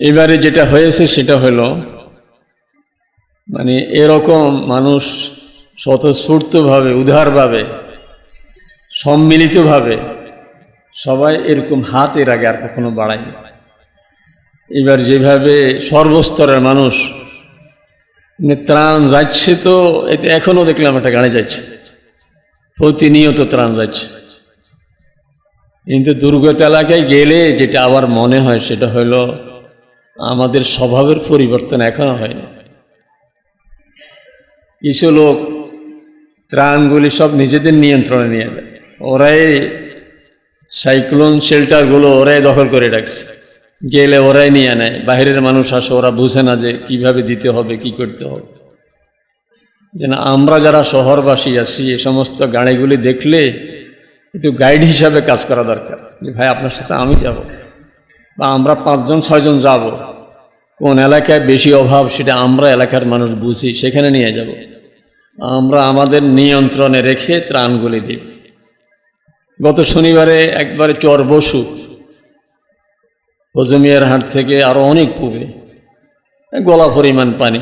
এবারে যেটা হয়েছে সেটা হলো মানে এরকম মানুষ স্বতঃস্ফূর্তভাবে, উদারভাবে, সম্মিলিতভাবে সবাই এরকম হাত এর আগে আর কখনো বাড়ায়নি। এবার যেভাবে সর্বস্তরের মানুষ মানে ত্রাণ যাচ্ছে তো, এতে এখনও দেখলাম একটা গাড়ি যাচ্ছে, প্রতিনিয়ত ত্রাণ যাচ্ছে। কিন্তু দুর্গত এলাকায় গেলে যেটা আবার মনে হয় সেটা হলো আমাদের স্বভাবের পরিবর্তন এখনও হয়নি। কিছু লোক ত্রাণগুলি সব নিজেদের নিয়ন্ত্রণে নিয়ে যায়। ওরাই সাইক্লোন শেল্টারগুলো ওরাই দখল করে রাখছে। গেলে ওরাই নিয়ে নেয়। বাইরের মানুষ আসে, ওরা বুঝে না যে কীভাবে দিতে হবে, কি করতে হবে। যেন আমরা যারা শহরবাসী আছি, এ সমস্ত গাড়িগুলি দেখলে একটু গাইড হিসাবে কাজ করা দরকার। যে ভাই, আপনার সাথে আমি যাব। বা আমরা পাঁচজন, ছয়জন যাব, কোন এলাকায় বেশি অভাব সেটা আমরা এলাকার মানুষ বুঝি, সেখানে নিয়ে যাব। আমরা আমাদের নিয়ন্ত্রণে রেখে ত্রাণগুলি দিব গত শনিবারে একবারে চর বসু, হজমিয়ার হাট থেকে আরও অনেক পূবে, গলা পরিমাণ পানি।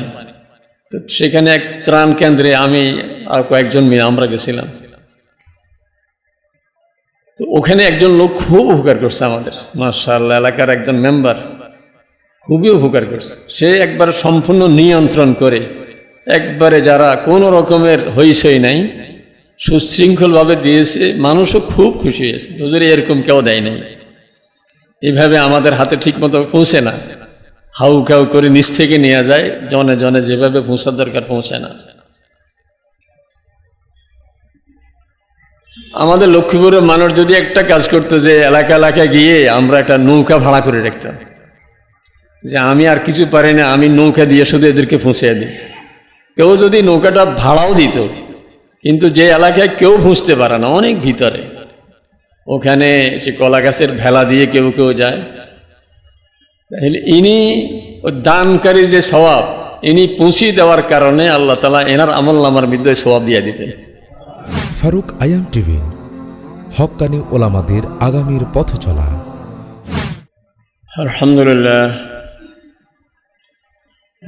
তো সেখানে এক ত্রাণ কেন্দ্রে আমি আর কয়েকজন মেয়ে আমরা গেছিলাম। তো ওখানে একজন লোক খুব উপকার করছে আমাদের। মার্শাল্লাহ এলাকার একজন মেম্বার খুবই উপকার করছে। সে একবার সম্পূর্ণ নিয়ন্ত্রণ করে, একবারে যারা কোনো রকমের হইসই নাই, সুশৃঙ্খলভাবে দিয়েছে, মানুষও খুব খুশি হয়েছে। হুজুর, এরকম কেউ দেয় নাই। এইভাবে আমাদের হাতে ঠিকমতো পৌঁছে না। হাউ খাউ করে নিচ থেকে নেওয়া যায়, জনে জনে যেভাবে পৌঁছার দরকার পৌঁছে না। আমাদের লক্ষ্মীপুরের মানুষ যদি একটা কাজ করতো যে এলাকা এলাকায় গিয়ে আমরা একটা নৌকা ভাড়া করে রাখতাম। যে আমি আর কিছু পারি না, আমি নৌকা দিয়ে শুধু এদেরকে পৌঁছে দিই। কেউ যদি নৌকাটা ভাড়াও দিত, কিন্তু যে এলাকায় কেউ পৌঁছতে পারে না, অনেক ভিতরে। ওখানে সে কলা গাছের ভেলা দিয়ে কেউ কেউ যায়। তাহলে ইনি দানকারী যে স্বভাব, ইনি পৌঁছিয়ে দেওয়ার কারণে আল্লাহ তালা এনার আমল নামার বিদ্যে স্বভাব দিয়ে দিতেন। ফারুক আয়াম টিভি হকানি ওলামাদের আগামীর পথ চলা। আলহামদুলিল্লাহ।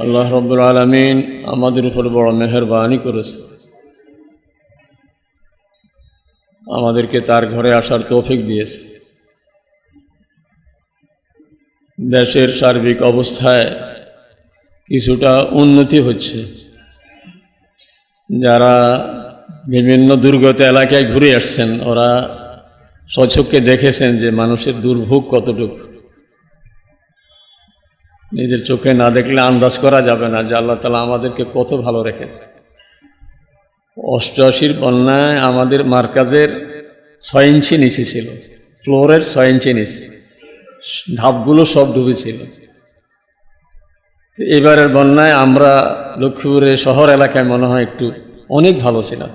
আল্লাহ রব্বুল আলমিন আমাদের উপর বড় মেহরবানি করেছে। আমাদেরকে তার ঘরে আসার তৌফিক দিয়েছে। দেশের সার্বিক অবস্থায় কিছুটা উন্নতি হচ্ছে। যারা বিভিন্ন দুর্গত এলাকায় ঘুরে আসছেন। ওরা স্বচক্ষে দেখেছেন যে মানুষের দুর্ভোগ কতটুকু। নিজের চোখে না দেখলে আন্দাজ করা যাবে না যে আল্লাহ তালা আমাদেরকে কত ভালো রেখেছে। অষ্টআশির বন্যায় আমাদের মার্কাজের ছয় ইঞ্চি নিচে ছিল, ফ্লোরের ছয় ইঞ্চি নিচে। ধাপগুলো সব ডুবেছিল এবারের বন্যায় আমরা লক্ষ্মীপুরের শহর এলাকায় মনে হয় একটু অনেক ভালো ছিলাম।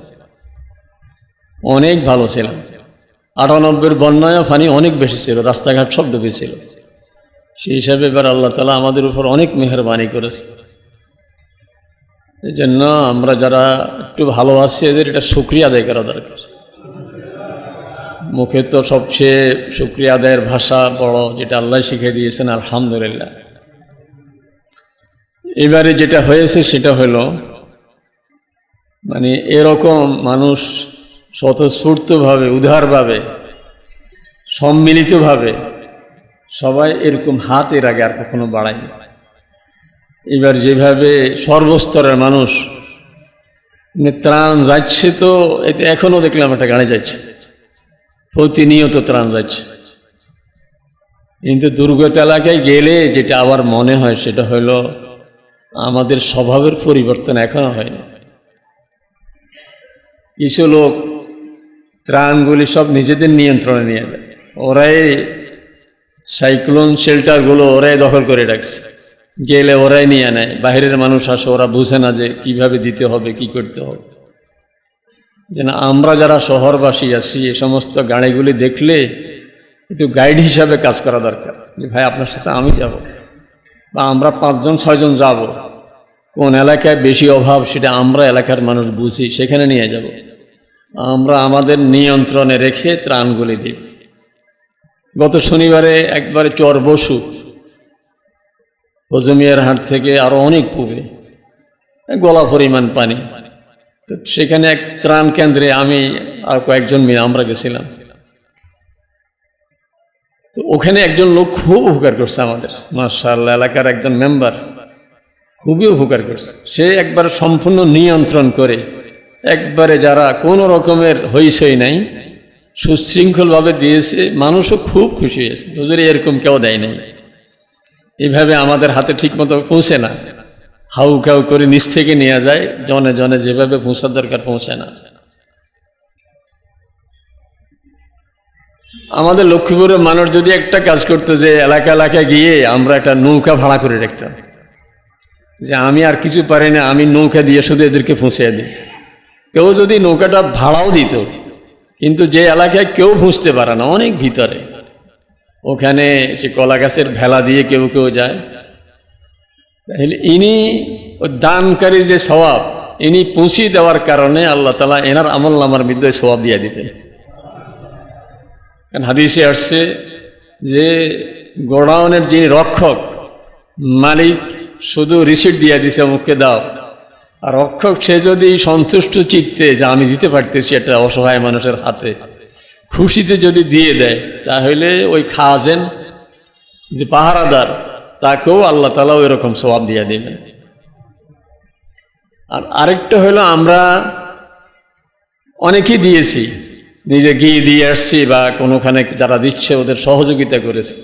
অনেক ভালো ছিলাম আটানব্বইয়ের বন্যায় পানি অনেক বেশি ছিল, রাস্তাঘাট সব ডুবেছিল সেই হিসাবে এবার আল্লাহ তালা আমাদের উপর অনেক মেহরবানি করেছে। এই জন্য আমরা যারা একটু ভালো আছি, এদের এটা সুক্রিয়া আদায় করা দরকার। মুখে তো সবচেয়ে সুক্রিয়া আদায়ের ভাষা বড়, যেটা আল্লাহ শিখে দিয়েছেন, আলহামদুলিল্লাহ। এবারে যেটা হয়েছে সেটা হলো মানে এরকম মানুষ স্বতঃস্ফূর্তভাবে, উদারভাবে, সম্মিলিতভাবে সবাই এরকম হাত এর আগে আর কখনো বাড়ায়নি। এবার যেভাবে সর্বস্তরের মানুষ মানে ত্রাণ যাচ্ছে তো, এতে এখনও দেখলাম একটা গাড়ি যাচ্ছে। প্রতিনিয়ত ত্রাণ যাচ্ছে। কিন্তু দুর্গত এলাকায় গেলে যেটা আবার মনে হয় সেটা হলো আমাদের স্বভাবের পরিবর্তন এখনও হয়নি। কিছু লোক ত্রাণগুলি সব নিজেদের নিয়ন্ত্রণে নিয়ে যায়। ওরাই সাইক্লোন শেল্টারগুলো ওরাই দখল করে রাখছে। গেলে ওরাই নিয়ে নেয়। বাইরের মানুষ আসে, ওরা বুঝে না যে কীভাবে দিতে হবে, কি করতে হবে। যেন আমরা যারা শহরবাসী আছি, এ সমস্ত গাড়িগুলি দেখলে একটু গাইড হিসাবে কাজ করা দরকার। যে ভাই, আপনার সাথে আমি যাব। বা আমরা পাঁচজন, ছয়জন যাব। কোন এলাকায় বেশি অভাব, সেটা আমরা এলাকার মানুষ বুঝি, সেখানে নিয়ে যাব। আমরা আমাদের নিয়ন্ত্রণে রেখে ত্রাণগুলি দিই। গত শনিবারে একবারে চর বসু, হজমিয়ার হাট থেকে আরও অনেক পূবে, গলা পরিমাণ পানি। তো সেখানে এক ত্রাণ কেন্দ্রে আমি আর কয়েকজন মেয়ে আমরা গেছিলাম। তো ওখানে একজন লোক খুব উপকার করছে আমাদের। মার্শাল্লাহ এলাকার একজন মেম্বার খুবই উপকার করছে। সে একবার সম্পূর্ণ নিয়ন্ত্রণ করে একবারে যারা কোনো রকমের হইসই নাই, সুশৃঙ্খলভাবে দিয়েছে, মানুষও খুব খুশি হয়েছে। হুজুর এরকম কেউ দেয় নাই। এইভাবে আমাদের হাতে ঠিকমতো পৌঁছে না। হাউ খাউ করে নিচ থেকে নেওয়া যায়, জনে জনে যেভাবে পৌঁছার দরকার পৌঁছে না। আমাদের লক্ষ্মীপুরের মানুষ যদি একটা কাজ করতো যে এলাকা এলাকায় গিয়ে আমরা একটা নৌকা ভাড়া করে রাখতাম। যে আমি আর কিছু পারি না, আমি নৌকা দিয়ে শুধু এদেরকে পৌঁছে দিই। কেউ যদি নৌকাটা ভাড়াও দিত, কিন্তু যে এলাকায় কেউ পৌঁছতে পারে না, অনেক ভিতরে। ওখানে সে কলা গাছের ভেলা দিয়ে কেউ কেউ যায়। তাহলে ইনি দানকারী যে স্বভাব, ইনি পৌঁছিয়ে দেওয়ার কারণে আল্লাহ তালা এনার আমল নামার মধ্যে স্বভাব দিয়ে দিতেন। কারণ হাদিসে আসছে যে গোডাউনের যিনি রক্ষক, মালিক শুধু রিসিট দিয়ে দিছে মুখকে দাও। রক্ষক সে যদি সন্তুষ্ট চিত্তে যে আমি দিতে পারতেছি একটা অসহায় মানুষের হাতে। খুশিতে যদি দিয়ে দেয়, তাহলে ওই খাজেন যে পাহারাদার, তাকেও আল্লাহ তালা ওই রকম স্বভাব দিয়ে দেবেন। আর আরেকটা হলো, আমরা অনেকেই দিয়েছি, নিজে গিয়ে দিয়ে আসছি বা কোনোখানে যারা দিচ্ছে, ওদের সহযোগিতা করেছে।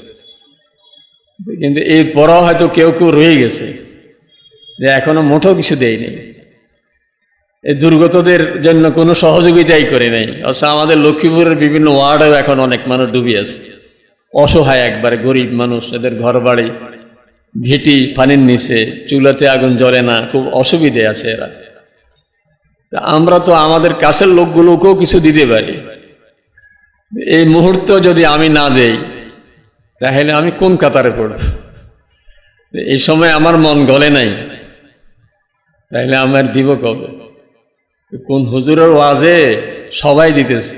কিন্তু এরপরও হয়তো কেউ কেউ রয়ে গেছে। যে এখনও মোটেও কিছু দেয়নি। এই দুর্গতদের জন্য কোনো সহযোগিতাই করে নেই। অথচ আমাদের লক্ষ্মীপুরের বিভিন্ন ওয়ার্ডেও এখন অনেক মানুষ ডুবে আছে। অসহায় একবারে গরিব মানুষ, এদের ঘর বাড়ি ভিটি, পানির নিচে, চুলাতে আগুন জ্বলে না, খুব অসুবিধে আছে এরা। আমরা তো আমাদের কাছের লোকগুলোকেও কিছু দিতে পারি। এই মুহূর্ত যদি আমি না দেই, তাহলে আমি কোন কাতারে পড়ব? এই সময় আমার মন গলে নাই। তাহলে আমার দিব কবে? কোন হুজুরের ওয়াজে সবাই দিতেছে।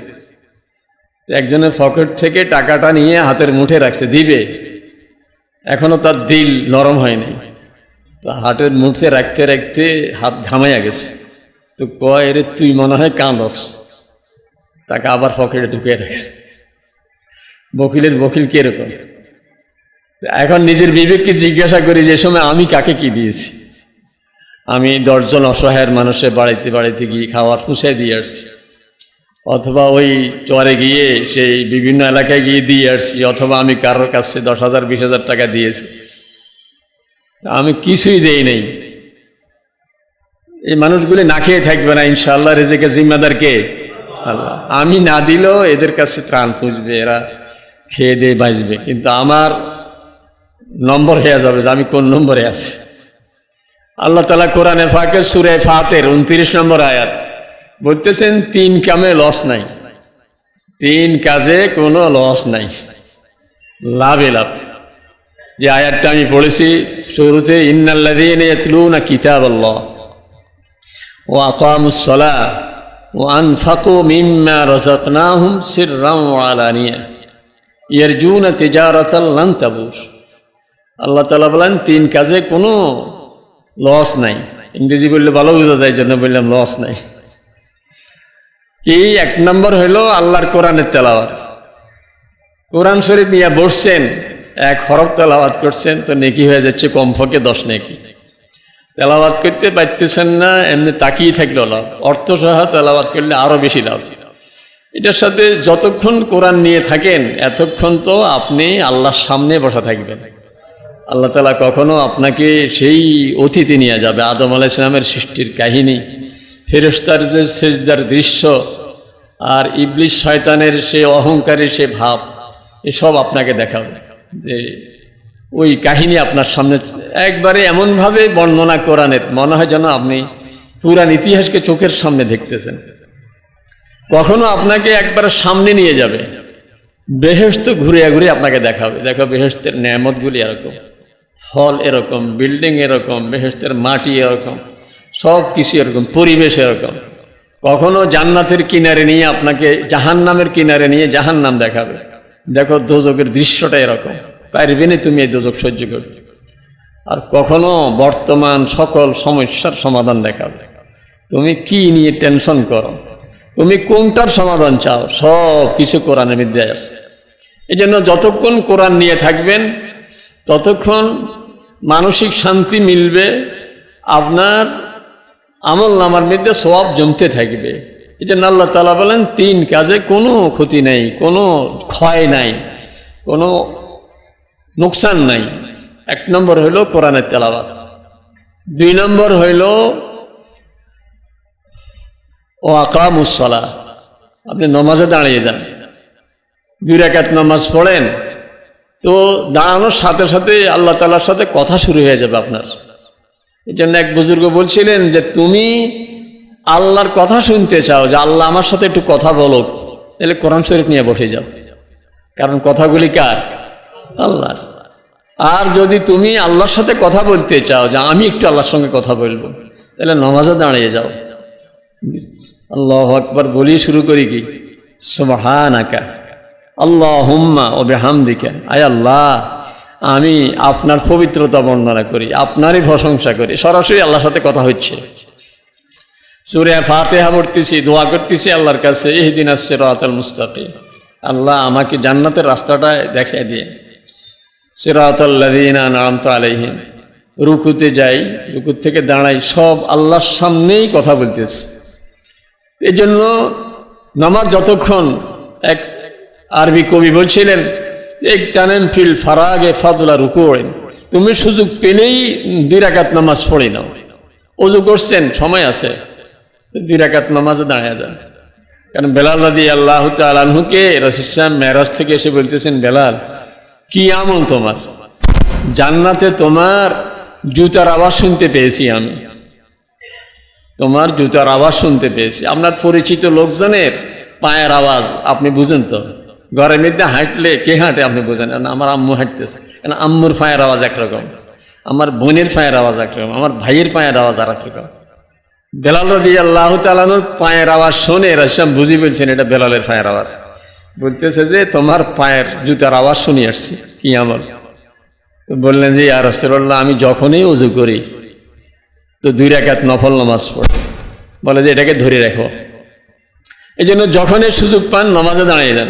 একজনের পকেট থেকে টাকাটা নিয়ে হাতের মুঠে রাখছে, দিবে। এখনও তার দিল নরম হয়নি তা হাতের মুঠে রাখতে রাখতে হাত ঘামাইয়া গেছে। তো কয় রে তুই মনে হয় কাঁদস। টাকা আবার ফকেটে ঢুকিয়ে রাখছে। বকিলের বকিল কীরকম? এখন নিজের বিবেককে জিজ্ঞাসা করি, যে সময় আমি কাকে কি দিয়েছি? আমি দশজন অসহায়ের মানুষের বাড়িতে বাড়িতে গিয়ে খাওয়ার পুষাই দিয়ে আসছি। অথবা ওই চরে গিয়ে সেই বিভিন্ন এলাকায় গিয়ে দিয়ে আসছি, অথবা আমি কারোর কাছে দশ হাজার, বিশ হাজার টাকা দিয়েছি। আমি কিছুই দেই নেই। এই মানুষগুলি না খেয়ে থাকবে না ইনশাল্লাহ রেজেকে জিম্মাদার কে? আল্লাহ। আমি না দিলেও এদের কাছে ত্রাণ খুঁজবে এরা খেয়ে দিয়ে বাঁচবে। কিন্তু আমার নম্বর হয়ে যাবে যে আমি কোন নম্বরে আছি। আল্লাহ তালা কোরআনে ফাঁকে সুরে ফাতের উনত্রিশ নম্বর আয়াত বলতেছেন, তিন কামে লস নাই। তিন কাজে কোনো লস নাই। লাভে লাভ। যে আয়াতটা আমি পড়েছি শুরুতে ইন্নাল্লাদিন ইয়াতলুনা কিতাব আল্লাহ ও আকামুসলা ও আনফাকু মিম্মা রাযাকনাহুম সিররাম আলানিয়া। ইয়ারজুনা তিজারাতাল লান তাবুর আল্লাহ তাআলা বলেন, তিন কাজে কোনো লস নাই। ইংরেজি বললে ভালো বোঝা যায় জন্য বললাম লস নাই। কি, এক নম্বর হইল আল্লাহর কোরআনের তেলাওয়াত। কোরআন শরীফ নিয়ে বসছেন, এক হরফ তেলাওয়াত করছেন, তো নেকি হয়ে যাচ্ছে কমফকে দশ নেকি। তেলাওয়াত করতে পারতেছেন না, এমনি তাকিয়ে থাকলেও লাভ। অর্থ সহ তেলাওয়াত করলে আরও বেশি লাভ। এটার সাথে যতক্ষণ কোরআন নিয়ে থাকেন, এতক্ষণ তো আপনি আল্লাহর সামনে বসা থাকবেন। আল্লাহ তালা কখনো আপনাকে সেই অতিথি নিয়ে যাবে, আদম আলাহ ইসলামের সৃষ্টির কাহিনী। ফেরস্তার যে সেজদার দৃশ্য আর ইবলিশ শয়তানের সে অহংকারের সে ভাব, এসব আপনাকে দেখাবে। যে ওই কাহিনী আপনার সামনে একবারে এমনভাবে বর্ণনা কোরআনের, মনে হয় যেন আপনি পুরান ইতিহাসকে চোখের সামনে দেখতেছেন। কখনো আপনাকে একবারে সামনে নিয়ে যাবে বেহেস্ত ঘুরে ঘুরে আপনাকে দেখাবে। দেখো বেহেস্তের ন্যামতগুলি এরকম। ফল এরকম, বিল্ডিং এরকম বেহেস্তের মাটি এরকম, সব কিছু এরকম, পরিবেশ এরকম। কখনো জান্নাতের কিনারে নিয়ে আপনাকে জাহান্নামের কিনারে নিয়ে জাহান্নাম দেখাবে। দেখো দোজকের দৃশ্যটা এরকম, পারবে না তুমি এই দোজক সহ্য করতে। আর কখনো বর্তমান সকল সমস্যার সমাধান দেখাবে। তুমি কি নিয়ে টেনশন করো? তুমি কোনটার সমাধান চাও? সব কিছু কোরআনের মধ্যে আছে। এই জন্য যতক্ষণ কোরআন নিয়ে থাকবেন ততক্ষণ মানসিক শান্তি মিলবে, আপনার আমল নামার মধ্যে সব জমতে থাকবে। জন্য আল্লাহ তালা বলেন, তিন কাজে কোনো ক্ষতি নেই, কোনো ক্ষয় নাই, কোনো নোকসান নাই। এক নম্বর হইল কোরআনের তেলাবাদ দুই নম্বর হইল ও আকামুসলা আপনি নমাজে দাঁড়িয়ে যান। দুই রাকাত নামাজ পড়েন তো দাঁড়ানোর সাথে সাথে আল্লাহ তালার সাথে কথা শুরু হয়ে যাবে আপনার। এই জন্য এক বুজুর্গ বলছিলেন যে, তুমি আল্লাহর কথা শুনতে চাও, যে আল্লাহ আমার সাথে একটু কথা বলো তাহলে কোরআন শরীফ নিয়ে বসে যাও। কারণ কথাগুলি কার? আল্লাহর। আর যদি তুমি আল্লাহর সাথে কথা বলতে চাও, যে আমি একটু আল্লাহর সঙ্গে কথা বলব, তাহলে নমাজে দাঁড়িয়ে যাও। আল্লাহ আকবার বলি শুরু করি কি? সুবহান আকা আল্লাহ হুম্মা ও বেহামদিকা, আয় আল্লাহ, আমি আপনার পবিত্রতা বর্ণনা করি, আপনারই প্রশংসা করি, সরাসরি আল্লাহর সাথে কথা হচ্ছে। সুরে ফাতেহা পড়তেছি, দোয়া করতেছি আল্লাহর কাছে এই দিন আসছে রাতাল মুস্তাকি আল্লাহ আমাকে জান্নাতের রাস্তাটা দেখিয়ে দিয়ে সিরাতাল্লাদিনা নাম তো আলাইহিম। রুকুতে যাই, রুকুর থেকে দাঁড়াই, সব আল্লাহর সামনেই কথা বলতেছে। এই জন্য নামাজ যতক্ষণ এক আরবি কবি বলছিলেন, এক জানেন ফিল ফারাগে ফাদুলা রুকুয়েন তুমি সুযোগ পেলেই দুই রাকাত নামাজ পড়ে নাও। অজু করছেন, সময় আছে। দুই রাকাত নামাজে দাঁড়িয়ে যান। কারণ বেলাল রাদি আল্লাহ তালহুকে রসিসাম মেরাজ থেকে এসে বলতেছেন, বেলাল, কি আমল তোমার? জান্নাতে তোমার জুতার আওয়াজ শুনতে পেয়েছি আমি। তোমার জুতার আওয়াজ শুনতে পেয়েছি। আপনার পরিচিত লোকজনের পায়ের আওয়াজ, আপনি বুঝেন তো? ঘরের মধ্যে হাঁটলে কে হাঁটে আপনি বোঝেন? আমার আম্মু হাঁটতেছে। কেন? আম্মুর পায়ের আওয়াজ একরকম। আমার বোনের পায়ের আওয়াজ একরকম। আমার ভাইয়ের পায়ের আওয়াজ আর একরকম বেলাল রদি আল্লাহ তালানুর পায়ের আওয়াজ শোনে রাশাম বুঝি বলছেন এটা বেলালের পায়ের আওয়াজ। বলতেছে যে, তোমার পায়ের জুতার আওয়াজ শুনে আসছি। কি আমল? বললেন যে আর রসল্লাহ আমি যখনই উজু করি, তো দুই রাকাত নফল নামাজ পড়ে। বলে যে, এটাকে ধরে রাখো। এই জন্য যখনই সুযোগ পান, নামাজে দাঁড়িয়ে যান।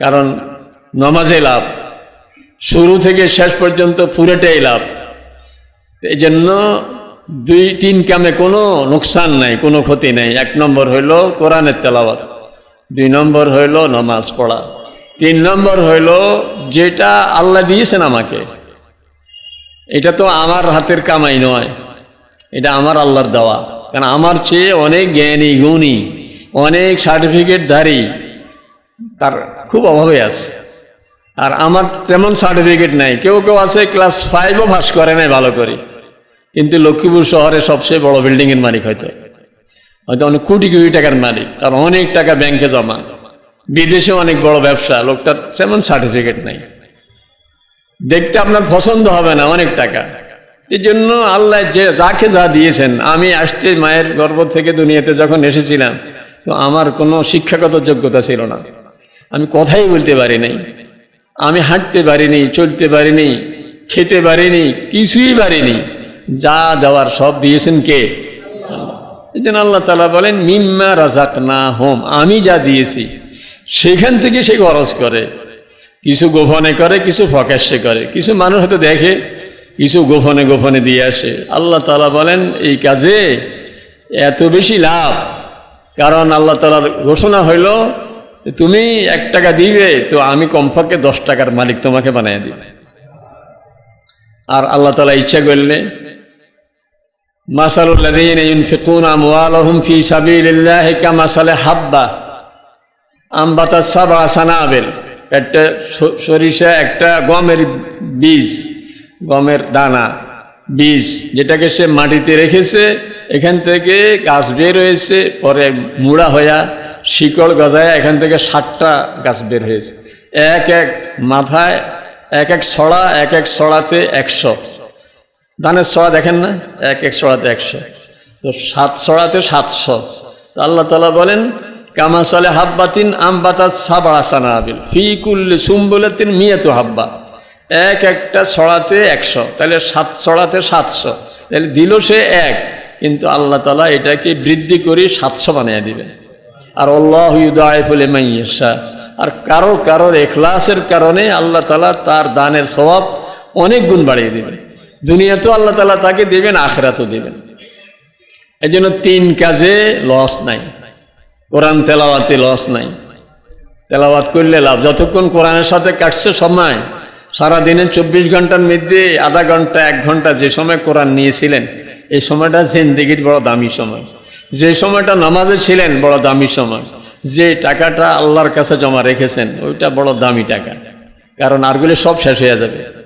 কারণ নমাজে লাভ, শুরু থেকে শেষ পর্যন্ত পুরোটাই লাভ। এই জন্য দুই, তিন কামে কোনো নোকসান নাই, কোনো ক্ষতি নেই। এক নম্বর হইল কোরআনের তেলাওয়াত, দুই নম্বর হইল নমাজ পড়া, তিন নম্বর হইল যেটা আল্লাহ দিয়েছেন আমাকে। এটা তো আমার হাতের কামাই নয়, এটা আমার আল্লাহর দেওয়া। কারণ আমার চেয়ে অনেক জ্ঞানী, গুণী, অনেক সার্টিফিকেটধারী তার খুব অভাবে আছে। আর আমার তেমন সার্টিফিকেট নাই। কেউ কেউ আছে ক্লাস ফাইভও পাস করে নাই ভালো করে। কিন্তু লক্ষ্মীপুর শহরে সবচেয়ে বড় বিল্ডিংয়ের মালিক হয়তো। হয়তো অনেক কোটি কোটি টাকার মালিক। তার অনেক টাকা ব্যাংকে জমা। বিদেশে অনেক বড় ব্যবসা। লোকটার তেমন সার্টিফিকেট নাই। দেখতে আপনার পছন্দ হবে না অনেক টাকা। এই জন্য আল্লাহ যে যাকে যা দিয়েছেন, আমি আসতে মায়ের গর্ভ থেকে দুনিয়াতে যখন এসেছিলাম, তো আমার কোনো শিক্ষাগত যোগ্যতা ছিল না। আমি কথাই বলতে পারি নাই। আমি হাঁটতে পারিনি চলতে পারিনি খেতে পারিনি কিছুই পারিনি যা দেওয়ার সব দিয়েছেন কে? এই জন্য আল্লাহ তালা বলেন, মিম্মা রাজাক না হোম আমি যা দিয়েছি, সেখান থেকে সে খরচ করে। কিছু গোপনে করে, কিছু প্রকাশ্যে করে। কিছু মানুষ হয়তো দেখে, কিছু গোপনে গোপনে দিয়ে আসে। আল্লাহ তালা বলেন, এই কাজে এত বেশি লাভ। কারণ আল্লাহ তালার ঘোষণা হইল তুমি এক টাকা দিবে, তো আমি কমপক্ষে দশ টাকার মালিক তোমাকে বানিয়ে দিবে আর আল্লাহ তালা ইচ্ছা করলে হাব্বা একটা সরিষা, একটা গমের বীজ, গমের দানা বীজ যেটাকে সে মাটিতে রেখেছে, এখান থেকে গাছ বের হয়েছে, পরে মুড়া হইয়া শিকড় গজায় এখান থেকে ষাটটা গাছ বের হয়েছে। এক এক মাথায়, এক এক ছড়া, এক এক ছড়াতে একশো। ধানের ছড়া দেখেন না? এক এক ছড়াতে একশো। তো সাত ছড়াতে সাতশো। তো আল্লাহ তালা বলেন কামাসালে হাব্বাতিন আম বাতাত সাবা আসানা আবিল ফি কুল্লি সুম্বুলাতিন মিয়াতু হাব্বা। এক একটা ছড়াতে একশো, তাহলে সাত ছড়াতে সাতশো, তাহলে দিল সে এক, কিন্তু আল্লাহ তালা এটাকে বৃদ্ধি করে সাতশো বানিয়ে দিবেন। আর আল্লাহ ইউদায়ফুল মাইয়াশা আর কারও কারোর এখলাসের কারণে আল্লাহ তালা তার দানের স্বভাব অনেক গুণ বাড়িয়ে দিবেন। দুনিয়াতেও আল্লাহ তালা তাকে দেবেন, আখরাতও দেবেন। এই জন্য তিন কাজে লস নাই। কোরআন তেলাওয়াতে লস নাই। তেলাওয়াত করলে লাভ, যতক্ষণ কোরআনের সাথে কাটছে সময় সারা দিনে চব্বিশ ঘণ্টার মধ্যে আধা ঘণ্টা, এক ঘণ্টা যে সময় কোরআন নিয়েছিলেন, এই সময়টা জিন্দিগির বড় দামি সময়। যে সময়টা নামাজে ছিলেন, বড় দামি সময়। যে টাকাটা আল্লাহর কাছে জমা রেখেছেন, ওইটা বড় দামি টাকা। কারণ আরগুলি সব শেষ হয়ে যাবে।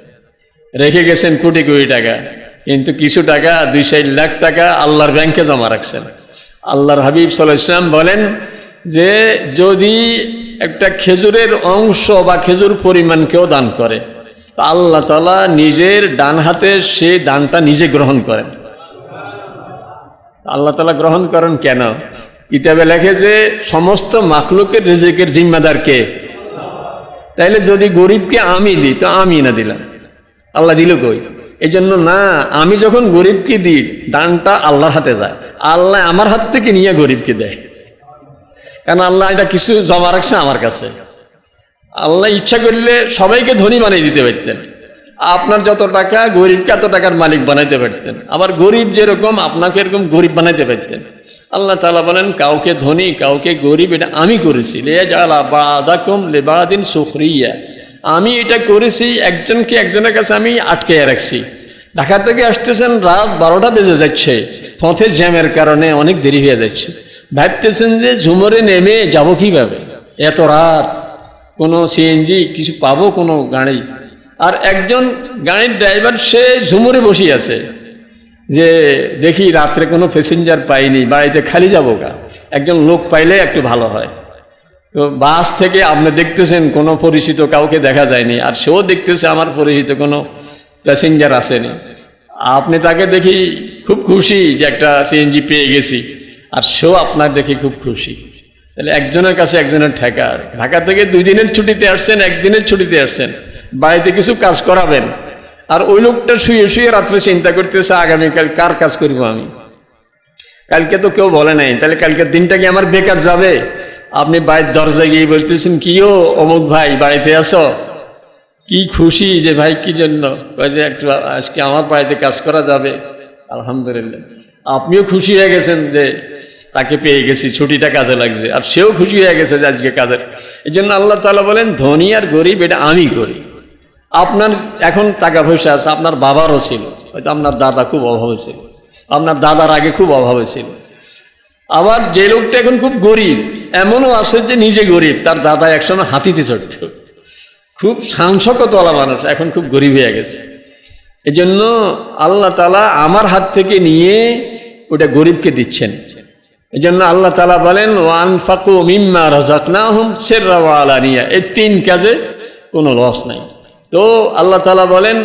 রেখে গেছেন কোটি কোটি টাকা। কিন্তু কিছু টাকা, দুই চার লাখ টাকা আল্লাহর ব্যাংকে জমা রাখছেন। আল্লাহর হাবিব সাল্লাহ বলেন যে যদি একটা খেজুরের অংশ বা খেজুর পরিমাণ কেউ দান করে আল্লাহ তালা নিজের ডান হাতে সে দানটা নিজে গ্রহণ করেন। আল্লাহ তালা গ্রহণ করেন কেন? কিতাবে লেখে যে সমস্ত মাখলুকের রিজিকের জিম্মাদার কে? তাইলে যদি গরিবকে আমি দিই, তো আমি না দিলাম। আল্লাহ দিল কই? এই জন্য না, আমি যখন গরিবকে দিই, দানটা আল্লাহর হাতে যায়। আল্লাহ আমার হাত থেকে নিয়ে গরিবকে দেয়। কারণ আল্লাহ এটা কিছু জমা রাখছে আমার কাছে? আল্লাহ ইচ্ছা করলে সবাইকে ধনী বানিয়ে দিতে পারতেন। আপনার যত টাকা, গরিবকে এত টাকার মালিক বানাইতে পারতেন। আবার গরিব যেরকম, আপনাকে এরকম গরিব বানাইতে পারতেন। আল্লাহ তালা বলেন, কাউকে ধনী, কাউকে গরিব, এটা আমি করেছি। লে জালা বাদাকুম লেবাদিন সুখরিয়া। আমি এটা করেছি, একজনকে একজনের কাছে আমি আটকে রাখছি। ঢাকা থেকে আসতেছেন, রাত বারোটা বেজে যাচ্ছে। পথে জ্যামের কারণে অনেক দেরি হয়ে যাচ্ছে। ভাবতেছেন যে ঝুমরে নেমে যাব কীভাবে? এত রাত। কোনো সিএনজি কিছু পাবো কোনো গাড়ি। আর একজন গাড়ির ড্রাইভার সে ঝুমুরে বসে আছে যে, দেখি রাত্রে কোনো প্যাসেঞ্জার পাইনি, বাড়িতে খালি যাব গা। একজন লোক পাইলে একটু ভালো হয়। তো বাস থেকে আপনি দেখতেছেন কোনো পরিচিত কাউকে দেখা যায়নি, আর সেও দেখতেছে আমার পরিচিত কোনো প্যাসেঞ্জার আসেনি। আপনি তাকে দেখি খুব খুশি যে একটা সিএনজি পেয়ে গেছি, আর সেও আপনার দেখে খুব খুশি। তাহলে একজনের কাছে একজনের ঠেকা। ঢাকা থেকে দুই দিনের ছুটিতে আসছেন একদিনের ছুটিতে আসছেন। বাড়িতে কিছু কাজ করাবেন। আর ওই লোকটা শুয়ে শুয়ে রাত্রে চিন্তা করতেছে, আগামীকাল কার কাজ করব আমি? কালকে তো কেউ বলে নাই। তাহলে কালকের দিনটা কি আমার বেকার যাবে? আপনি বাড়ির দরজা গিয়ে বলতেছেন কিও অমুক ভাই, বাড়িতে আসো কি খুশি যে, ভাই, কি জন্য? যে, একটু আজকে আমার বাড়িতে কাজ করা যাবে। আলহামদুলিল্লাহ। আপনিও খুশি হয়ে গেছেন যে তাকে পেয়ে গেছি, ছুটিটা কাজে লাগছে। আর সেও খুশি হয়ে গেছে যে আজকে কাজের। এই জন্য আল্লাহ তালা বলেন, ধনী আর গরিব, এটা আমি করি। আপনার এখন টাকা পয়সা আছে, আপনার বাবারও ছিল, হয়তো আপনার দাদা খুব অভাবে ছিল, আপনার দাদার আগে খুব অভাবে ছিল। আবার যে লোকটা এখন খুব গরিব, এমনও আছে যে নিজে গরিব, তার দাদা একসময় হাতিতে চড়ত। খুব সাংসকতলা মানুষ, এখন খুব গরিব হয়ে গেছে। এজন্য আল্লাহ তালা আমার হাত থেকে নিয়ে ওটা গরিবকে দিচ্ছেন। এই জন্য আল্লাহ তালা বলেন ওয়ান ফাকু মিম্মা রাজাক না হুম সেরাওয়ালানিয়া এই তিন কাজে কোনো লস নাই। তো আল্লাহ তালা বলেন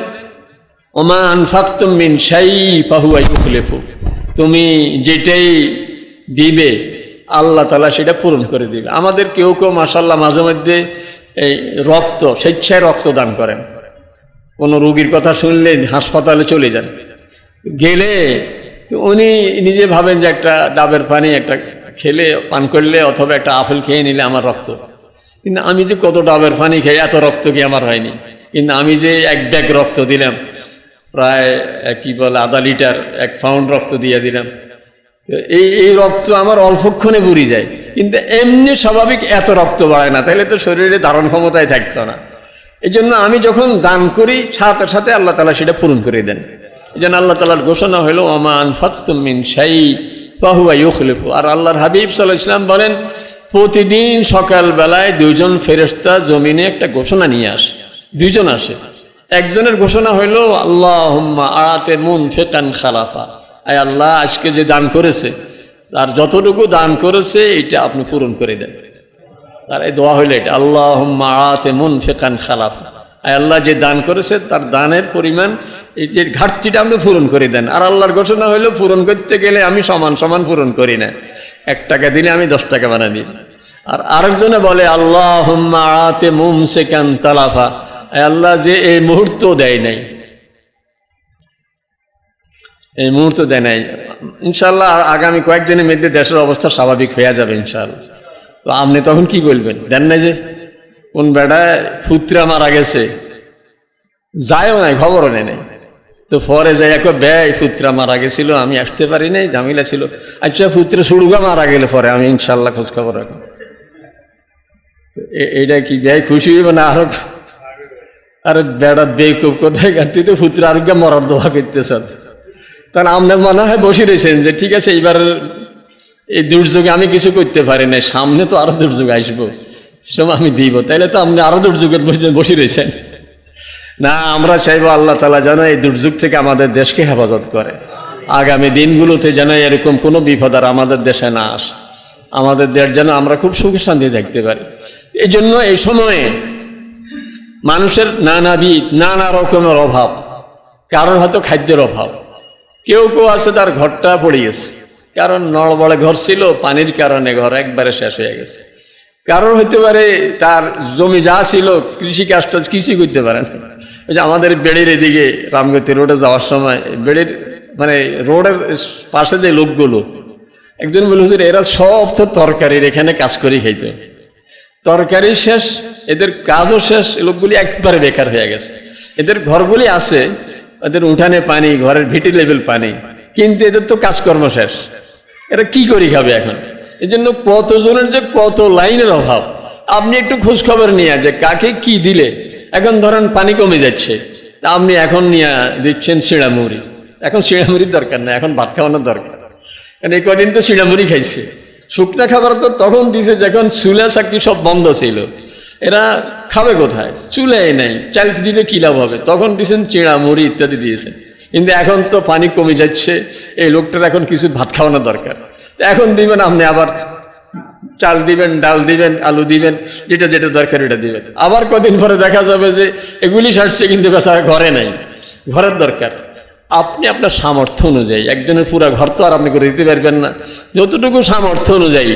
ওমান ফাকতুম মিন শাই পাহুয়া ইউখলেফু। তুমি যেটাই দিবে, আল্লাহ তালা সেটা পূরণ করে দিবে। আমাদের কেউ কেউ মাসাল্লাহ মাঝে মধ্যে এই রক্ত, স্বেচ্ছায় রক্ত দান করেন। কোনো রোগীর কথা শুনলে হাসপাতালে চলে যান। গেলে তো উনি নিজে ভাবেন যে একটা ডাবের পানি একটা খেলে, পান করলে অথবা একটা আপেল খেয়ে নিলে আমার রক্ত। কিন্তু আমি যে কত ডাবের পানি খেয়ে এত রক্ত কি আমার হয়নি। কিন্তু আমি যে এক ব্যাগ রক্ত দিলাম, প্রায় কি বলে, আধা লিটার, এক পাউন্ড রক্ত দিয়ে দিলাম। তো এই এই রক্ত আমার অল্পক্ষণে বুড়ি যায়। কিন্তু এমনি স্বাভাবিক এত রক্ত বাড়ে না, তাহলে তো শরীরে ধারণ ক্ষমতায় থাকতো না। এই আমি যখন দান করি, সাথে সাথে আল্লাহ তালা সেটা পূরণ করে দেন। জন্য আল্লাহ তালার ঘোষণা হলো ওমান ফাতুমিন শাই পাহুয়া ইউখলিফু। আর আল্লাহর হাবিব সাল্লাহ ইসলাম বলেন, প্রতিদিন সকালবেলায় দুইজন ফেরেস্তা জমিনে একটা ঘোষণা নিয়ে আসে, দুইজন আসে। একজনের ঘোষণা হইল আল্লাহ আড়াতে মুন ফেকান খালাফা। আয় আল্লাহ, আজকে যে দান করেছে, তার যতটুকু দান করেছে, এটা আপনি পূরণ করে দেন। আর এই দোয়া হইল এটা আল্লাহ আড়াতে মুন ফেকান খালাফা। আল্লাহ যে দান করেছে, তার দানের পরিমাণ, এই যে ঘাটতিটা আপনি পূরণ করে দেন। আর আল্লাহর ঘোষণা হইল, পূরণ করতে গেলে আমি সমান সমান পূরণ করি না। এক টাকা দিলে আমি দশ টাকা বানা দিই। আর আরেকজনে বলে আল্লাহ আতে মুম সেকান তালাফা আল্লাহ যে এই মুহূর্ত দেয় নাই। এই মুহূর্ত দেয় নাই। ইনশাল্লাহ আগামী কয়েকদিনের মধ্যে দেশের অবস্থা স্বাভাবিক হয়ে যাবে ইনশাল্লাহ তো আপনি তখন কি বলবেন দেন নাই যে? কোন বেড়ায় ফুত্রা মারা গেছে, যায়ও নাই, খবরও নেই, নাই। তো পরে যাই এক ব্যয় ফুত্রা মারা গেছিল, আমি আসতে পারি নাই, ঝামেলা ছিল। আচ্ছা ফুত্রা সুড়ুগা মারা গেলে পরে, আমি ইনশাল্লাহ খোঁজ খবর রাখব। তো এ- এইটা কি ব্যয় খুশি হইব না আরও? আরে বেড়া বেকুব কোথায় তুই তো পুত্র আরোগ্য মরার দোয়া করতেছ। তাহলে আপনার মনে হয় বসে রয়েছেন যে, ঠিক আছে, এইবার এই দুর্যোগে আমি কিছু করতে পারি না সামনে তো আরও দুর্যোগ আসব। সব আমি দিব। তাইলে তো আপনি আরও দুর্যোগের বসে রয়েছেন। না, আমরা চাইব আল্লাহ তালা যেন এই দুর্যোগ থেকে আমাদের দেশকে হেফাজত করে। আগামী দিনগুলোতে যেন এরকম কোনো বিপদ আর আমাদের দেশে না আসে। আমাদের দেশ যেন আমরা খুব সুখে শান্তি দেখতে পারি। এই জন্য এই সময়ে মানুষের নানাবিধ নানা রকমের অভাব, কারোর হয়তো খাদ্যের অভাব, কেউ কেউ আছে তার ঘরটা পড়ে গেছে। কারণ নড়বড়ে ঘর ছিল, পানির কারণে ঘর একবারে শেষ হয়ে গেছে। কারোর হইতে পারে তার জমি যা ছিল কৃষি কাজ টাজ কিছুই করতে পারে না। ওই যে আমাদের বেড়ির এদিকে রামগতি রোডে যাওয়ার সময় বেড়ির মানে রোডের পাশে যে লোকগুলো, একজন বলে, হুজুর, এরা সব তো তরকারির এখানে কাজ করে খাইতো। তরকারি শেষ, এদের কাজও শেষ লোকগুলি একবারে বেকার হয়ে গেছে। এদের ঘরগুলি আছে, এদের উঠানে পানি, ঘরের ভিটি লেভেল পানি, কিন্তু এদের তো কাজকর্ম শেষ। এরা কি করি খাবে এখন? এই জন্য কতজনের যে কত লাইনের অভাব, আপনি একটু খোঁজ খবর নিয়ে যে কাকে কি দিলে। এখন ধরেন পানি কমে যাচ্ছে, তা আপনি এখন নিয়ে দিচ্ছেন শিড়ামুড়ি এখন শিড়ামুড়ির দরকার না এখন ভাত খাওয়ানোর দরকার। কারণ এই কদিন তো শিড়ামুড়ি খাইছে। শুকনা খাবার তো তখন দিছে যখন চুলা চাকরি সব বন্ধ ছিল। এরা খাবে কোথায়? চুলাই নাই, চাল দিলে কি লাভ হবে? তখন দিয়েছেন চিড়া মুড়ি ইত্যাদি দিয়েছেন। কিন্তু এখন তো পানি কমে যাচ্ছে, এই লোকটার এখন কিছু ভাত খাওয়ানো দরকার। এখন দিবেন আপনি আবার চাল দিবেন, ডাল দিবেন, আলু দিবেন, যেটা যেটা দরকার এটা দিবেন। আবার কদিন পরে দেখা যাবে যে এগুলি সারছে কিন্তু বেচারা ঘরে নাই। ঘরের দরকার। আপনি আপনার সামর্থ্য অনুযায়ী, একজনের পুরো ঘর তো আর আপনি করে দিতে পারবেন না। যতটুকু সামর্থ্য অনুযায়ী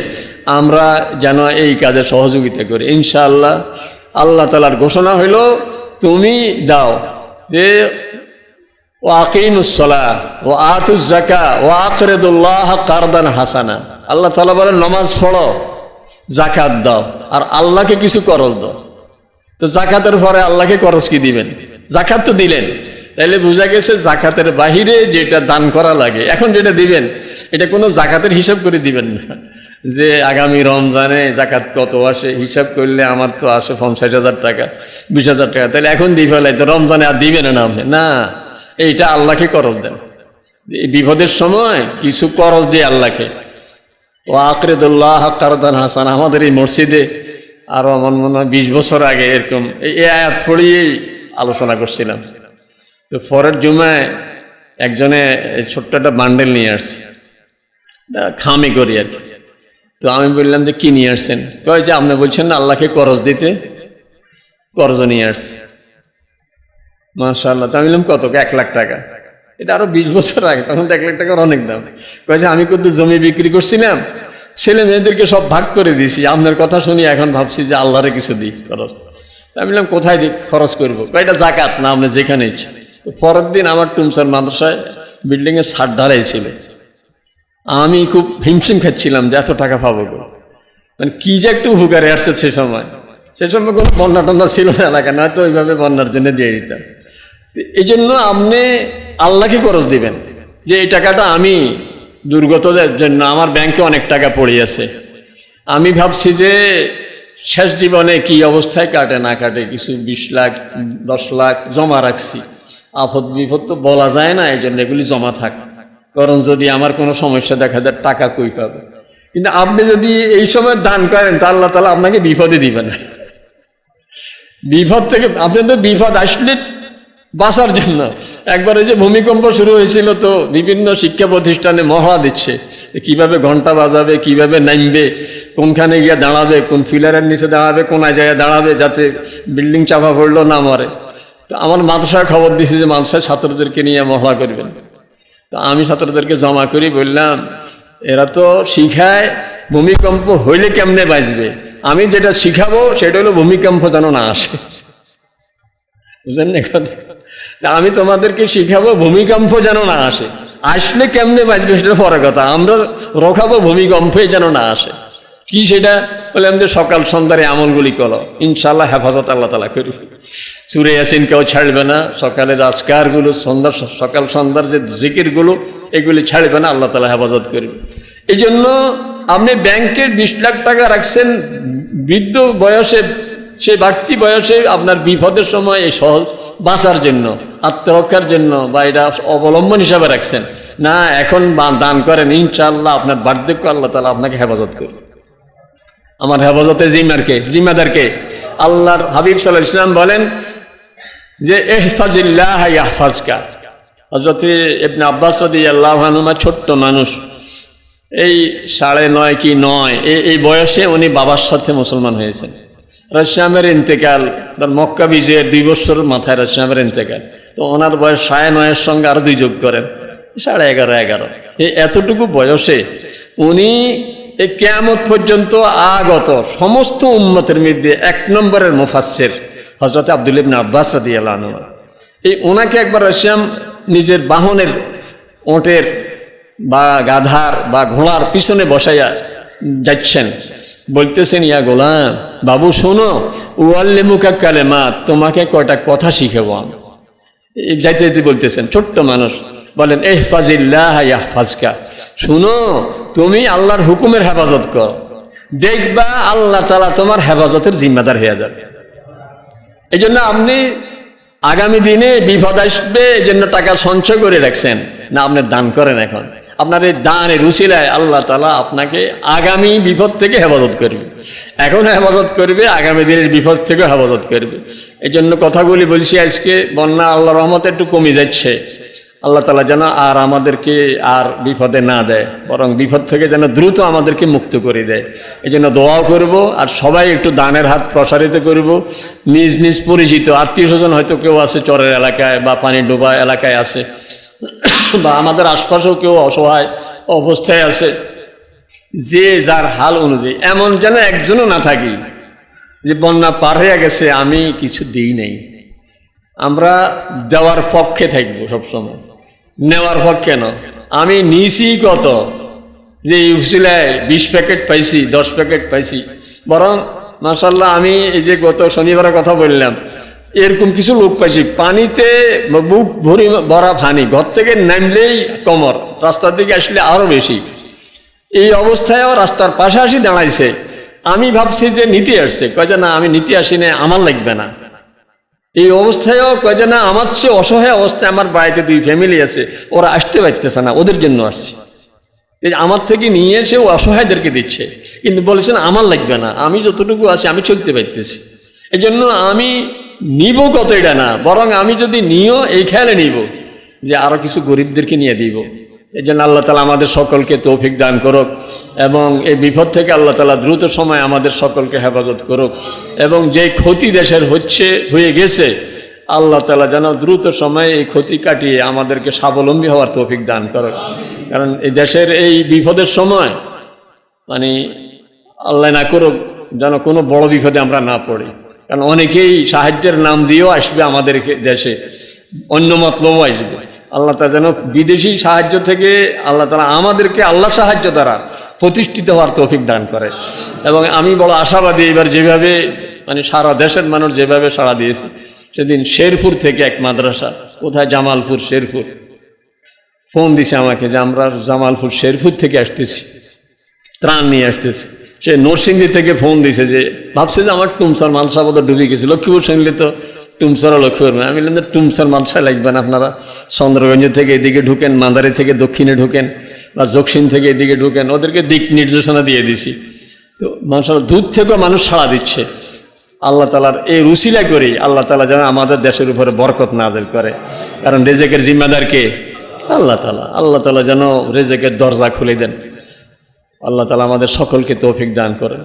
আমরা যেন এই কাজে সহযোগিতা করি। ইনশাআল্লাহ, আল্লাহ তালার ঘোষণা হইল, তুমি দাও। যে ও আকিমুসলা ও আতুস জাকা ও আকরেদুল্লাহ কারদান হাসানা। আল্লাহ তালা বলেন, নমাজ পড়ো জাকাত দাও, আর আল্লাহকে কিছু করজ দাও। তো জাকাতের পরে আল্লাহকে করজ কি দিবেন? জাকাত তো দিলেন। তাইলে বোঝা গেছে জাকাতের বাহিরে যেটা দান করা লাগে, এখন যেটা দিবেন, এটা কোনো জাকাতের হিসাব করে দিবেন না। যে আগামী রমজানে জাকাত কত আসে, হিসাব করলে আমার তো আসে পঞ্চাশ হাজার টাকা, বিশ হাজার টাকা। তাহলে এখন দিয়ে ফেলাই তো রমজানে আর দিবেন না আপনি। না। এইটা আল্লাহকে করজ দেন। এই বিপদের সময় কিছু করজ দিয়ে আল্লাহকে। ও আকরেদুল্লাহ কারদান হাসান, আমাদের এই মসজিদে আরও আমার মনে হয় বিশ বছর আগে এরকম এই আয়াত পড়িয়েই আলোচনা করছিলাম। তো পরের জুমায় একজনে ছোট্ট একটা বান্ডেল নিয়ে আসছে। খামে করি আর কি। তো আমি বললাম যে, কি নিয়ে আসছেন? কয় যে, আপনি বলছেন না, আল্লাহকে করজ দিতে করজ নিয়ে আসছে। মাশাল্লাহ তো আমি বললাম, কত? এক লাখ টাকা? এটা আরও বিশ বছর আগে, তখন তো এক লাখ টাকার অনেক দাম। কয়েছে আমি কিন্তু জমি বিক্রি করছিলাম ছেলে মেয়েদেরকে সব ভাগ করে দিয়েছি, আপনার কথা শুনি এখন ভাবছি যে আল্লাহরে কিছু দিই খরচ। আমি বললাম, কোথায় দিই খরচ করব? কয়টা জাকাত না, আপনি যেখানে তো পরের দিন আমার টুমসার মাদ্রাসায় বিল্ডিংয়ের ছাদ ঢালাই ছিল আমি খুব হিমশিম খাচ্ছিলাম যে এত টাকা পাবো গো মানে কি যে একটু হুকারে আসছে সে সময়। সে সময় কোনো বন্যা টন্যা ছিল না এলাকা নয়তো ওইভাবে বন্যার জন্য দিয়ে দিতাম। এই জন্য আপনি আল্লাহকে খরচ দিবেন যে এই টাকাটা আমি দুর্গতদের জন্য আমার ব্যাংকে অনেক টাকা পড়ে আছে আমি ভাবছি যে শেষ জীবনে কি অবস্থায় কাটে না কাটে কিছু বিশ লাখ, দশ লাখ জমা রাখছি। আপদ বিপদ তো বলা যায় না এই জন্য এগুলি জমা থাক। কারণ যদি আমার কোনো সমস্যা দেখা যায়, টাকা কই পাবে? কিন্তু আপনি যদি এই সময় দান করেন, তা আল্লাহ তালা আপনাকে বিপদে দিবেন। বিপদ থেকে আপনি তো বিপদ আসলে বাঁচার জন্য। একবার ওই যে ভূমিকম্প শুরু হয়েছিল তো বিভিন্ন শিক্ষা প্রতিষ্ঠানে মহড়া দিচ্ছে কীভাবে ঘণ্টা বাজাবে, কীভাবে নামবে, কোনখানে গিয়ে দাঁড়াবে, কোন ফিলারের নিচে দাঁড়াবে, কোন জায়গায় দাঁড়াবে যাতে বিল্ডিং চাপা পড়ল না মরে। তো আমার মাদ্রাসায় খবর দিয়েছে যে মাদ্রাসায় ছাত্রদেরকে নিয়ে মহড়া করবেন। তো আমি ছাত্রদেরকে জমা করি, বললাম, এরা তো শিখায় ভূমিকম্প হইলে কেমনে বাঁচবে? আমি যেটা শিখাবো সেটা হলো ভূমিকম্প যেন না আসে। বুঝলেন না কথা? আমি তোমাদেরকে শিখাবো ভূমিকম্প যেন না আসে। আসলে কেমনে বাঁচবে সেটা পরে কথা। আমরা রখাবো ভূমিকম্পে যেন না আসে। কি সেটা? বলে আমাদের সকাল সন্ধ্যার আমলগুলি করো। ইনশাল্লাহ হেফাজত আল্লাহ তালা করবে সুরে ইয়াসিন কেউ ছাড়বে না। সকালের আজকারগুলো সন্ধ্যা, সকাল সন্ধ্যার যে জিকিরগুলো, এগুলি ছাড়বে না, আল্লাহ তালা হেফাজত করবে এই জন্য আপনি ব্যাংকের বিশ লাখ টাকা রাখছেন, বৃদ্ধ বয়সে সে বাড়তি বয়সে আপনার বিপদের সময় এই সহজ বাঁচার জন্য, আত্মরক্ষার জন্য বা এটা অবলম্বন হিসাবে রাখছেন। না, এখন দান করেন, ইনশাআল্লাহ আপনার বার্ধক্য আল্লাহ তালা আপনাকে হেফাজত করবে আমার হেফাজতে জিম্মারকে জিম্মাদারকে, আল্লাহর হাবিব সাল্লাহ ইসলাম বলেন যে এহফাজিল্লাহ ইয়াহফাজকা। হজরত ইবনে আব্বাস হানুমা ছোট্ট মানুষ। এই সাড়ে নয় কি নয় এই বয়সে উনি বাবার সাথে মুসলমান হয়েছেন। রাশিয়ামের ইন্তেকাল তার মক্কা বিজয়ের দুই বছর মাথায় রাশিয়ামের ইন্তেকাল। তো ওনার বয়স সাড়ে নয়ের সঙ্গে আরও দুই যোগ করেন, সাড়ে এগারো এগারো। এই এতটুকু বয়সে উনি এই কেয়ামত পর্যন্ত আগত সমস্ত উন্মতের মধ্যে এক নম্বরের মুফাসের হজরত আব্দুল ইবনে আব্বাস রাদি আল্লাহ এই ওনাকে একবার রাশিয়াম নিজের বাহনের ওটের বা গাধার বা ঘোড়ার পিছনে বসাইয়া যাচ্ছেন। বলতেছেন ইয়া গোলাম, বাবু, শোনো উয়াল্লেমুকা কালেমা তোমাকে কয়টা কথা শিখাবো আমি? যাইতে যাইতে বলতেছেন, ছোট্ট মানুষ, বলেন এহ ফাজিল্লাহ ফাজকা শুনো, তুমি আল্লাহর হুকুমের হেফাজত কর, দেখবা আল্লাহ তালা তোমার হেফাজতের জিম্মাদার হয়ে যাবে। এই জন্য আপনি আগামী দিনে বিপদ আসবে এই জন্য টাকা সঞ্চয় করে রাখছেন, না আপনি দান করেন এখন? আপনার এই দানের রুচিলায় আল্লাহ তালা আপনাকে আগামী বিপদ থেকে হেফাজত করবে। এখন হেফাজত করবে, আগামী দিনের বিপদ থেকে হেফাজত করবে। এই জন্য কথাগুলি বলছি আজকে, বন্যা আল্লাহ রহমত একটু কমে যাচ্ছে। আল্লাহ তালা যেন আর আমাদেরকে আর বিপদে না দেয়, বরং বিপদ থেকে যেন দ্রুত আমাদেরকে মুক্ত করে দেয়। এই জন্য দোয়াও করব, আর সবাই একটু দানের হাত প্রসারিত করব। নিজ নিজ পরিচিত আত্মীয় স্বজন হয়তো কেউ আছে চরের এলাকায় বা পানি ডোবা এলাকায় আছে। বা আমাদের আশপাশেও কেউ অসহায় অবস্থায় আছে, যে যার হাল অনুযায়ী, এমন যেন একজনও না থাকি, যে বন্যা পার হয়ে গেছে, আমি কিছু দিই নাই। আমরা দেওয়ার পক্ষে থাকব সবসময়। নেওয়ার পক্ষে না আমি নিয়েছি কত? যে ইউসিলায় বিশ প্যাকেট পাইছি, দশ প্যাকেট পাইছি। বরং মাসাল্লাহ আমি এই যে গত শনিবারের কথা বললাম এরকম কিছু লোক পাইছি। পানিতে বুক ভরি ভরা পানি, ঘর থেকে নামলেই কমর, রাস্তার দিকে আসলে আরও বেশি। এই অবস্থায়ও রাস্তার পাশাপাশি দাঁড়াইছে। আমি ভাবছি যে নিতে আসছে। কয়ে না, আমি নিতে আসি না আমার লাগবে না। এই অবস্থায়ও কয় না, আমার সে অসহায় অবস্থায় আমার বাড়িতে দুই ফ্যামিলি আছে, ওরা আসতে পারতেছে না, ওদের জন্য আসছে। আমার থেকে নিয়ে এসে ও অসহায়দেরকে দিচ্ছে। কিন্তু বলেছেন আমার লাগবে না, আমি যতটুকু আছি, আমি চলতে পারতেছি। এই জন্য আমি নিব কত এটা না, বরং আমি যদি নিও, এই খেয়ালে নিব যে আরও কিছু গরিবদেরকে নিয়ে দিব। এই জন্য আল্লাহ তালা আমাদের সকলকে তৌফিক দান করুক এবং এই বিপদ থেকে আল্লাহ তালা দ্রুত সময় আমাদের সকলকে হেফাজত করুক এবং যে ক্ষতি দেশের হচ্ছে, হয়ে গেছে, আল্লাহ তালা যেন দ্রুত সময়ে এই ক্ষতি কাটিয়ে আমাদেরকে স্বাবলম্বী হওয়ার তৌফিক দান করুক। কারণ এই দেশের এই বিপদের সময় মানে আল্লাহ না করুক যেন কোনো বড় বিপদে আমরা না পড়ি। কারণ অনেকেই সাহায্যের নাম দিয়েও আসবে আমাদের দেশে, অন্য মতলবও আসবে। আল্লাহ তালা যেন বিদেশি সাহায্য থেকে আল্লাহ তালা আমাদেরকে আল্লাহ সাহায্য দ্বারা প্রতিষ্ঠিত হওয়ার তৌফিক দান করে। এবং আমি বড় আশাবাদী এবার যেভাবে মানে সারা দেশের মানুষ যেভাবে সাড়া দিয়েছে, সেদিন শেরপুর থেকে এক মাদ্রাসা, কোথায়? জামালপুর, শেরপুর। ফোন দিছে আমাকে যে আমরা জামালপুর, শেরপুর থেকে আসতেছি। ত্রাণ নিয়ে আসতেছি। সে নরসিংদী থেকে ফোন দিছে যে, ভাবছে যে আমার টুমসার মালসা বোধহয় ডুবে গেছে লক্ষ্মীপুর শুনলে তো? টুমসারও লক্ষ্য করবেন আমি বললাম যে টুমসার মালসা লাগবেন আপনারা। চন্দ্রগঞ্জ থেকে এদিকে ঢুকেন, মাদারি থেকে দক্ষিণে ঢুকেন বা দক্ষিণ থেকে এদিকে ঢুকেন, ওদেরকে দিক নির্দেশনা দিয়ে দিছি। তো মানুষের দূর থেকেও মানুষ সাড়া দিচ্ছে। আল্লাহ তালার এই রুসিলা করেই আল্লাহ তালা যেন আমাদের দেশের উপরে বরকত নাজেল করে। কারণ রেজেকের জিম্মাদারকে আল্লাহ তালা আল্লাহ তালা যেন রেজেকের দরজা খুলে দেন। আল্লাহ তালা আমাদের সকলকে তৌফিক দান করেন।